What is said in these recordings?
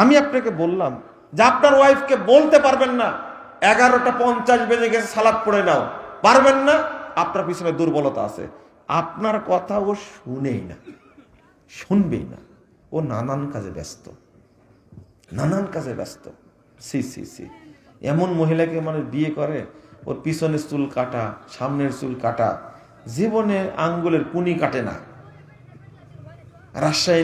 আমি আপনাকে বললাম যে আপনার ওয়াইফকে বলতে পারবেন না, এগারোটা পঞ্চাশ বেজে গেছে, সালাদ পড়ে নাও। পারবেন না? আপনার পিছনে দুর্বলতা আছে। আপনার কথা ও শুনেই না, শুনবেই না। ও নানান কাজে ব্যস্ত, নানান কাজে ব্যস্ত। C C C. এমন মহিলাকে মানে বিয়ে করে, ওর পিছনের চুল কাটা, সামনের চুল কাটা, জীবনে আঙ্গুলের কুনি কাটে না। রাজশাহী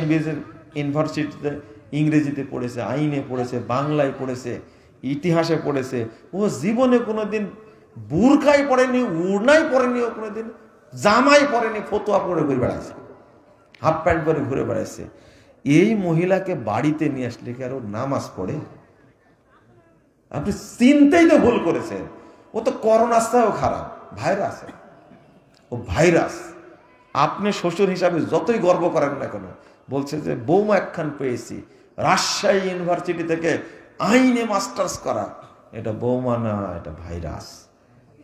ইউনিভার্সিটিতে ইংরেজিতে পড়েছে, আইনে পড়েছে, বাংলায় পড়েছে, ইতিহাসে পড়েছে ও জীবনে কোনোদিন বুরকাই পড়েনি উড়নাই পড়েনি ও কোনোদিন জামাই পড়েনি, ফতোয়া পরে ঘুরে বেড়াচ্ছে, হাফ প্যান্ট পরে ঘুরে বেড়াচ্ছে। এই মহিলাকে বাড়িতে নিয়ে আসলে কি আর নামাজ পড়ে? আপনি চিনতেই তো ভুল করেছেন। ও তো করোনাস্তাও খারাপ, ভাইরাস। ও ভাইরাস। আপনি শ্বশুর হিসাবে যতই গর্ব করেন না কেন বলছে যে বৌমা একখান পেয়েছি। রাজশাহী ইউনিভার্সিটি থেকে আইনে মাস্টার্স করা। এটা বৌমা না, এটা ভাইরাস।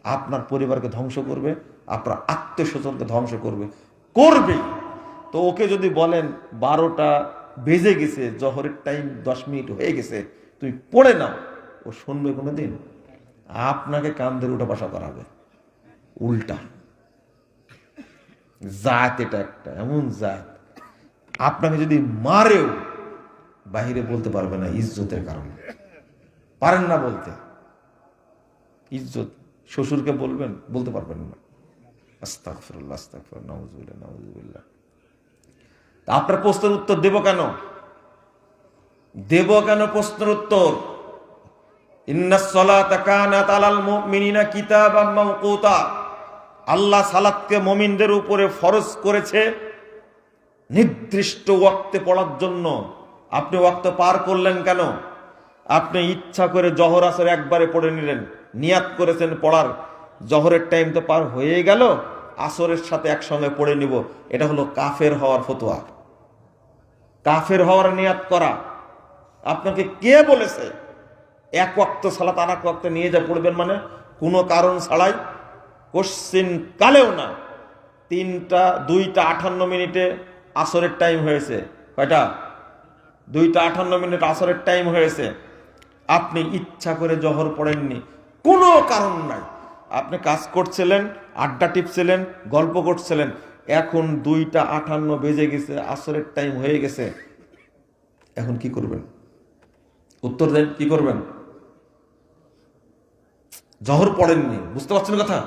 আপনার পরিবারকে ধ্বংস করবে, আপনার আত্মীয়স্বজনকে ধ্বংস করবে। করবে তো ওকে যদি বলেন, বারোটা বেজে গেছে, জহরের টাইম দশ মিনিট হয়ে গেছে তুই পড়ে নাও, ও শুনবে কোনোদিন। আপনাকে কান ধরে উঠা বসা করাবে। উল্টা। জাত এটা একটা, এমন জাত। আপনাকে যদি মারেও বাহিরে বলতে পারবে না ইজ্জতের কারণে। পারেন না বলতে। ইজ্জত শ্বশুরকে বলবেন, বলতে পারবেন না। আপনার প্রশ্নের উত্তর দেব কেন? দেব কেন প্রশ্নের উত্তর? আল্লাহ সালাতকে মমিনদের উপরে ফরজ করেছে। নির্দিষ্ট ওয়াক্তে পড়ার জন্য। আপনি ওয়াক্ত পার করলেন কেন? আপনি ইচ্ছা করে জহর আসর একবারে পড়ে নিলেন। নিয়াত করেছেন পড়ার। জহরের টাইম তো পার হয়ে গেল, আসরের সাথে একসঙ্গে পড়ে নিব। এটা হলো কাফের হওয়ার ফতোয়া। কাফের হওয়ার নিয়াত করা। আপনাকে কে বলেছে? এক ওয়াক্ত সালাত আর এক ওয়াক্তে নিয়ে যা পড়বেন মানে কোনো কারণ ছাড়াই। কোশ্চিন কালেও না। তিনটা, দুইটা আটান্ন মিনিটে আসরের টাইম হয়েছে। কয়টা? দুইটা আটান্ন মিনিট আসরের টাইম হয়েছে। আপনি ইচ্ছা করে জহর পড়েননি। কোনো কারণ নাই। আপনি কাজ করছিলেন, আড্ডা টিপছিলেন, গল্প করছিলেন। এখন দুইটা আটান্ন বেজে গেছে, আসরের টাইম হয়ে গেছে। এখন কি করবেন? উত্তর দেন, কি করবেন? জহর পড়েননি। বুঝতে পারছেন কথা?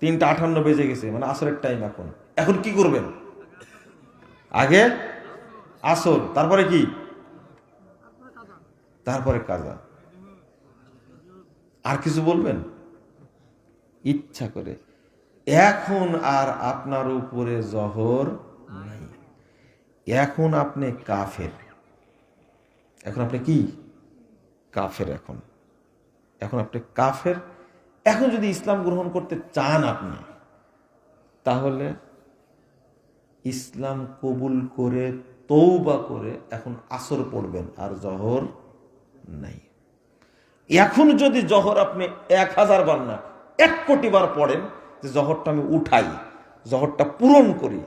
তিনটা আটান্ন বেজে গেছে মানে আসরের টাইম এখন। এখন কি করবেন? আগে আসর তারপরে কি? তারপরে কাজা। আর কিছু বলবেন? ইচ্ছা করে। এখন আর আপনার উপরে জহর নাই। এখন আপনি কাফের। এখন আপনি কি? কাফের এখন। এখন আপনি কাফের। এখন যদি ইসলাম গ্রহণ করতে চান আপনি, তাহলে ইসলাম কবুল করে তৌবা করে এখন আসর পড়বেন, আর জহর নাই। এখন যদি জহর আপনি এক হাজার বার না, এক কোটি বার পড়েন, যে জহরটা আমি উঠাই, জহরটা পূরণ করি,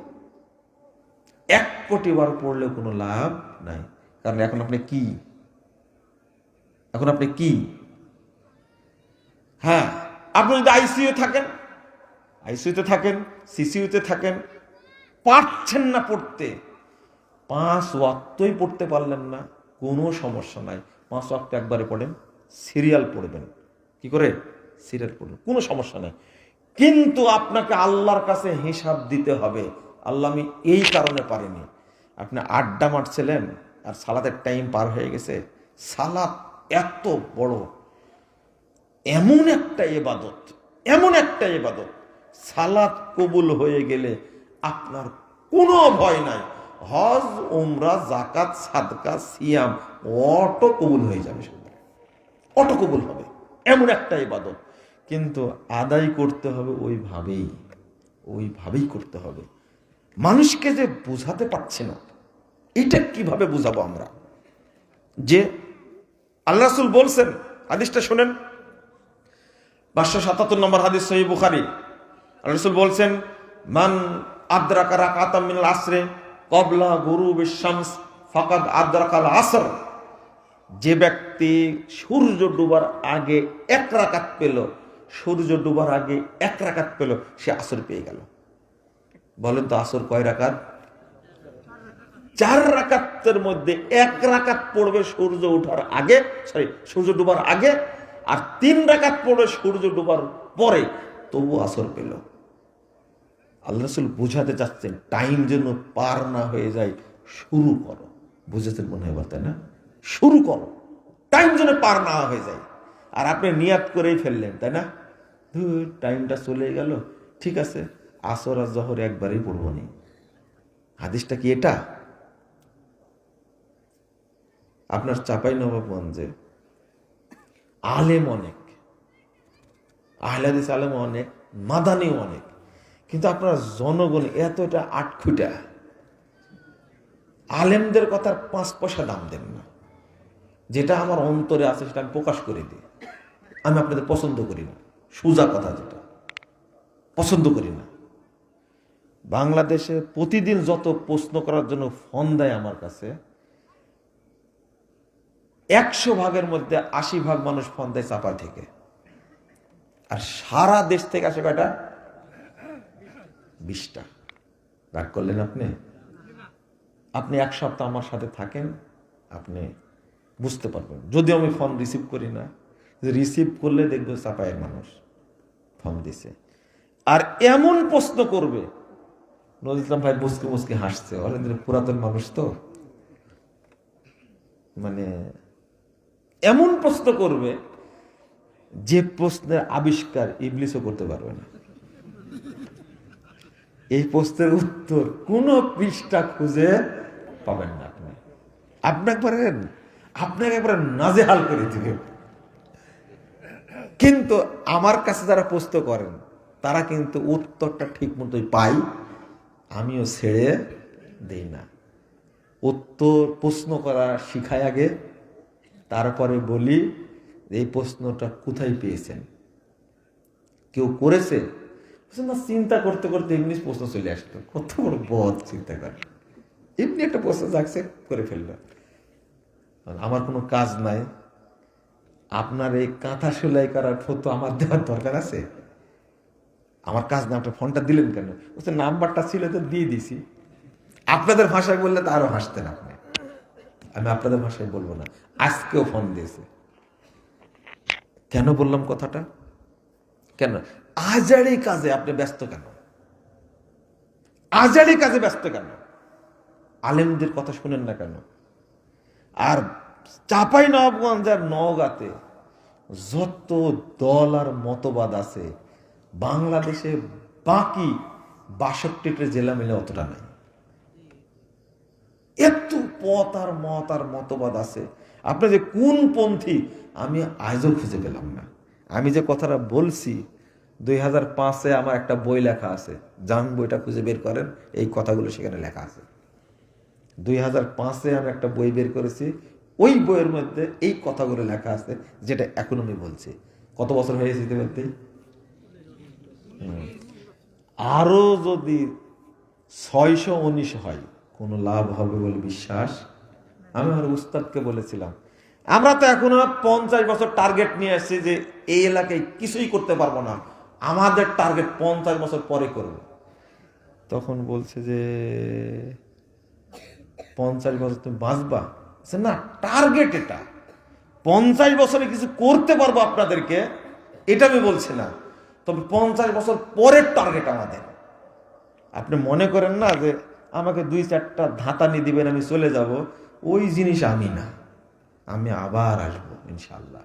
এক কোটি বার পড়লে কোনো লাভ নাই। কারণ এখন আপনি কি? এখন আপনি কি? হ্যাঁ আপনি যদি আইসিইউ থাকেন, আইসিইউতে থাকেন, সিসিইউতে থাকেন পারছেন না পড়তে। পাঁচ ওয়াক্তই পড়তে পারলেন না, কোনো সমস্যা নাই। পাঁচ ওয়াক্ত একবারে পড়েন, সিরিয়াল পড়বেন। কি করে? সিরিয়াল পড়বেন, কোনো সমস্যা নাই। কিন্তু আপনাকে আল্লাহর কাছে হিসাব দিতে হবে। আল্লাহ, আমি এই কারণে পারিনি। আপনি আড্ডা মারছিলেন আর সালাতের টাইম পার হয়ে গেছে। সালাত এত বড়। এমন একটা এবাদত এমন একটা এবাদত সালাত কবুল হয়ে গেলে আপনার কোনো ভয় নাই। হজ, উমরা জাকাত সাদকা, সিয়াম, অটো কবুল হয়ে যাবে সুন্দর অটো কবুল হবে, এমন একটা ইবাদত। কিন্তু আদায় করতে হবে ওইভাবেই ওইভাবেই করতে হবে। মানুষকে যে বোঝাতে পারছে না, এটা কীভাবে বুঝাবো আমরা? যে আল্লাহ রাসূল বলছেন, হাদিসটা শোনেন। পাঁচশো সাতাত্তর নম্বর হাদিস সহি বুখারি। আল্লাহ বলছেন, মান আদ্রাকা রাকাতাম মিনাল কবলা গুরু বিশ্বামস ফাকাদ আদ্রাকাল আসর। যে ব্যক্তি সূর্য ডুবার আগে এক রাকাত পেল, সূর্য ডুবার আগে এক রাকাত পেল, সে আসর পেয়ে গেল। বলেন তো আসর কয় রাকাত? চার রাকাতের মধ্যে এক রাকাত পড়বে সূর্য ওঠার আগে সরি সূর্য ডুবার আগে, আর তিন রাকাত পড়বে সূর্য ডুবার পরে, তবু আসর পেল। আল্লাহ রসুল বুঝাতে চাচ্ছেন, টাইম যেন পার না হয়ে যায়, শুরু করো। বুঝেছেন মনে হয় তাই না? শুরু করো। টাইম যেন পার না হয়ে যায়। আর আপনি নিয়াত করেই ফেললেন, তাই না? টাইমটা চলে গেল। ঠিক আছে, আসর আর জহর একবারই পড়ব নি। হাদিসটা কি এটা? আপনার চাপাই নবাবগঞ্জে আলেম অনেক। আহলাদিস আলেম অনেক, মাদানিও অনেক। কিন্তু আপনার জনগণ এতটা আটখুটা আলেমদের কথার পাঁচ পয়সা দাম দেন না। যেটা আমার অন্তরে আছে সেটা আমি প্রকাশ করে দিই। আমি আপনাদের পছন্দ করি না। সোজা কথা যেটা। পছন্দ করি না। বাংলাদেশে প্রতিদিন যত প্রশ্ন করার জন্য ফোন দেয় আমার কাছে, একশো ভাগের মধ্যে আশি ভাগ মানুষ ফোন দেয় চাপা থেকে। আর সারা দেশ থেকে আসে কয়টা? বিশটা। রাগ করলেন আপনি? আপনি এক সপ্তাহ আমার সাথে থাকেন, আপনি বুঝতে পারবেন। যদিও আমি ফর্ম রিসিভ করি না রিসিভ করলে দেখবে চাপায়ের মানুষ ফর্ম দিছে। আর এমন প্রশ্ন করবে, নজরুল ভাই মুসকে মুসকে হাসছে। অরেন্দ্র পুরাতন মানুষ তো। মানে এমন প্রশ্ন করবে যে প্রশ্নের আবিষ্কার ইবলিসও করতে পারবে না। এই প্রশ্নের উত্তর কোন পৃষ্ঠা খুঁজে পাবেন না আপনি। আপনি একবারে আপনাকে একবারে নাজেহাল করে দিবে। কিন্তু আমার কাছে যারা প্রশ্ন করেন, তারা কিন্তু উত্তরটা ঠিক মতোই পাই আমিও ছেড়ে দেই না। উত্তর প্রশ্ন করা শিখায় আগে, তারপরে বলি, এই প্রশ্নটা কোথায় পেয়েছেন? কেউ করেছে? না চিন্তা করতে করতে এমনি প্রশ্ন চলে আসতো কত বড় বদ চিন্তা করে। এমনি একটা প্রশ্ন যাচ্ছে, করে ফেলল। আমার কোনো কাজ নাই। আপনার এই কাঁথা সেলাই করার ফটো আমার দেওয়ার দরকার আছে? আমার কাজ না আপনার ফোনটা দিলেন কেন? বলছে, নাম্বারটা ছিল তো দিয়ে দিছি। আপনাদের ভাষায় বললে তো আরও হাসতেন আপনি। আমি আপনাদের ভাষায় বলব না। আজকেও ফোন দিয়েছে। কেন বললাম কথাটা? কেন? আজারি কাজে আপনি ব্যস্ত কেন? আজারি কাজে ব্যস্ত কেন? আলেমদের কথা শুনেন না কেন? আর চাপাই নবাবগঞ্জ আর নওগাঁতে যত দল আর মতবাদ আছে, বাংলাদেশে বাকি বাষট্টিটা জেলা মিলে অতটা নাই। এত পথ আর মত আর মতবাদ আছে। আপনি যে কোন পন্থী, আমি আজও খুঁজে পেলাম না। আমি যে কথাটা বলছি দুই হাজার পাঁচে আমার একটা বই লেখা আছে। যান বইটা খুঁজে বের করেন, এই কথাগুলো সেখানে লেখা আছে। দুই হাজার পাঁচে আমি একটা বই বের করেছি, ওই বইয়ের মধ্যে এই কথাগুলো লেখা আছে, যেটা এখন আমি বলছি। কত বছর হয়েছে ইতিমধ্যেই হুম। আরও যদি ছয়শো উনিশ হয়, কোনো লাভ হবে বলে বিশ্বাস? আমি আমার উস্তাদকে বলেছিলাম, আমরা তো এখনও পঞ্চাশ বছর টার্গেট নিয়ে আসছি যে এই এলাকায় কিছুই করতে পারব না। আমাদের টার্গেট পঞ্চাশ বছর পরে করব। তখন বলছে যে, পঞ্চাশ বছর তুমি বাঁচবা? না টার্গেট এটা। পঞ্চাশ বছরে কিছু করতে পারব আপনাদেরকে, এটা আমি বলছি না। তবে পঞ্চাশ বছর পরের টার্গেট আমাদের। আপনি মনে করেন না যে, আমাকে দুই চারটা ধাতানি দিবেন, আমি চলে যাব? ওই জিনিস আমি না। আমি আবার আসব ইনশাল্লাহ